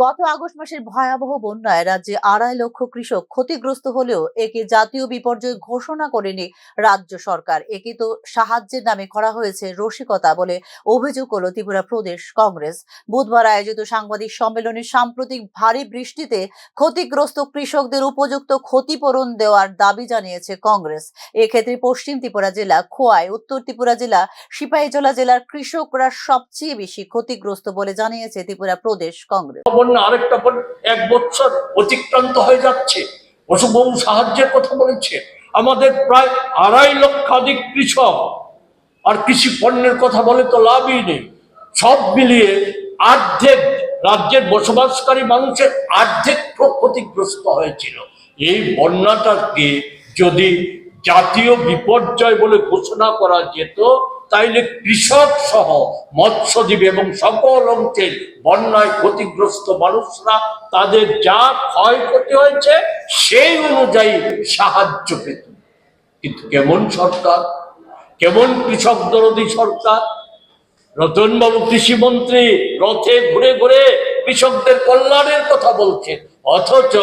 গত আগস্ট মাসের ভয়াবহ বন্যায় রাজ্যে আড়াই লক্ষ কৃষক ক্ষতিগ্রস্ত হলেও একে জাতীয় বিপর্যয় ঘোষণা করেনি রাজ্য সরকার। একে তো সাহায্যের নামে করা হয়েছে রসিকতা বলে অভিযোগ করল ত্রিপুরা প্রদেশ কংগ্রেস। বুধবার আয়োজিত সাংবাদিক সম্মেলনে সাম্প্রতিক ভারী বৃষ্টিতে ক্ষতিগ্রস্ত কৃষকদের উপযুক্ত ক্ষতিপূরণ দেওয়ার দাবি জানিয়েছে কংগ্রেস। এক্ষেত্রে পশ্চিম ত্রিপুরা জেলা, খোয়াই, উত্তর ত্রিপুরা জেলা, সিপাহীজলা জেলার কৃষকরা সবচেয়ে বেশি ক্ষতিগ্রস্ত বলে জানিয়েছে ত্রিপুরা প্রদেশ কংগ্রেস। বন্যা আরেকটা বন্যা এক বছর অতিক্রান্ত হয়ে যাচ্ছে। পশুবহু সাহায্যের কথা বলেছে। আমাদের প্রায় আড়াই লক্ষাধিক কৃষক আর কৃষি পণ্যের কথা বলে তো লাভই নেই। সব মিলিয়ে অর্ধেক রাজ্যের বসবাসকারী মানুষের অর্ধেক ক্ষতিগ্রস্ত হয়েছিল। এই বন্যাটাকে যদি জাতীয় বিপর্যয় বলে ঘোষণা করা যেত, তাইলে কৃষক সহ মৎস্যজীবী এবং সকল অংশের বন্যায় ক্ষতিগ্রস্ত মানুষরা তাদের যা ক্ষয়ক্ষতি হয়েছে, সেই অনুযায়ী সাহায্য পেত। কিন্তু কেমন সরকার? কেমন কৃষক দরদী সরকার? রতনবাবু কৃষিমন্ত্রী রথে ঘুরে ঘুরে কৃষকদের কল্যাণের কথা বলছেন অথচ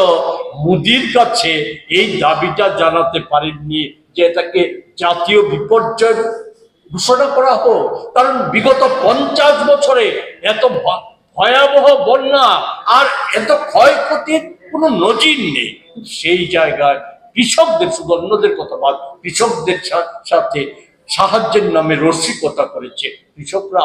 মুদির কাছে এই দাবিটা জানাতে পারেননি যে এটাকে জাতীয় বিপর্যয় ঘোষণা করা হোক। কারণ বিগত পঞ্চাশ বছরে এত ভয়াবহ বন্যা আর এত ক্ষয়ক্ষতির কোনো নজির নেই। সেই জায়গায় কৃষকদের, শুধু অন্যদের কথা বাদ, কৃষকদের সাথে সাহায্যের নামে রসিকতা করেছে। কৃষকরা